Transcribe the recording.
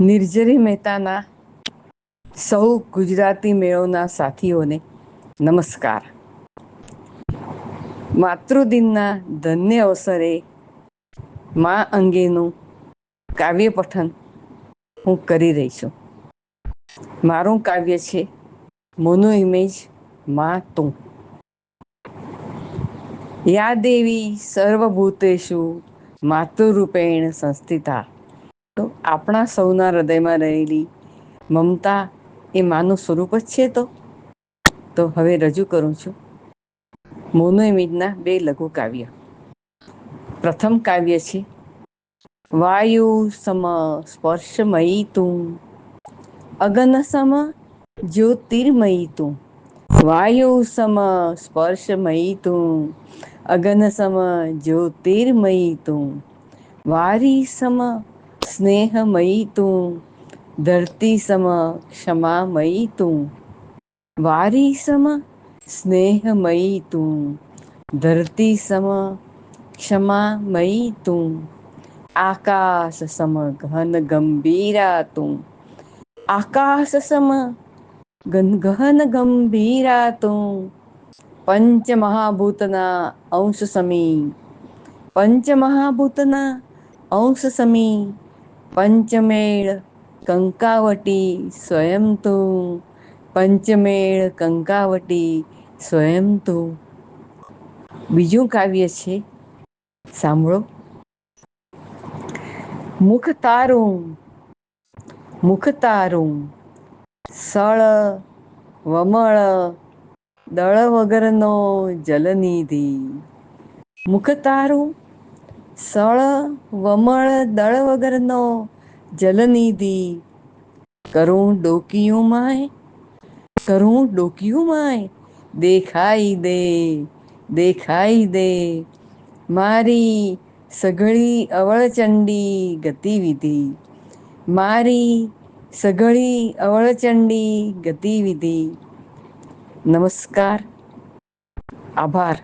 નિર્જરી મહેતાના સૌ ગુજરાતી મેળોના સાથીઓને નમસ્કાર. માતૃદિનના ધન્ય અવસરે મા અંગેનું કાવ્ય પઠન હું કરી રહી છું. મારું કાવ્ય છે, મોનો ઇમેજમાં તું યા દેવી સર્વભૂતેશુ માતૃરૂપેણ સંસ્થિતા. તો આપણા સૌના હૃદયમાં રહેલી મમતા એ માનું સ્વરૂપ જ છે તો? તો હવે રજૂ કરું છું. મોનો ઇમેજના બે લઘુ કાવ્ય. પ્રથમ કાવ્ય છે, વાયુ સમ સ્પર્શમયી તું, અગન સમ જ્યોતિર્મયી તું, વાયુ સમ સ્પર્શમયી તું, અગન સમ જ્યોતિર્મયી તું, વારી સમ સ્નેહમયી તું ધરતી સમ ક્ષમામયી તું વારી સમ સ્નેહમયી તું ધરતી સમ ક્ષમામયી તું આકાશ સમ ઘન ગંભીરા તું આકાશ સમ ગહન ગંભીરા તું પંચમહાભૂતના અંશ સમી પંચમહાભૂતના અંશ સમી પંચમેળ કંકાવટી સ્વયં તું. પંચમેળ કંકાવટી સ્વયં તું. બીજું કાવ્ય છે, સાંભળો. મુખ તારું મુખ તારું, સળ, વમળ, દળ વગરનો જલનિધિ. મુખ તારું સળ, વમળ, દળ વગરનો જલનિધિ. કરું ડોકિયું માય, કરું ડોકિયું માય. દેખાઈ દે દેખાઈ દે. મારી સઘળી અવળચંડી ગતિવિધિ. મારી સઘળી અવળચંડી ગતિવિધિ. નમસ્કાર. આભાર.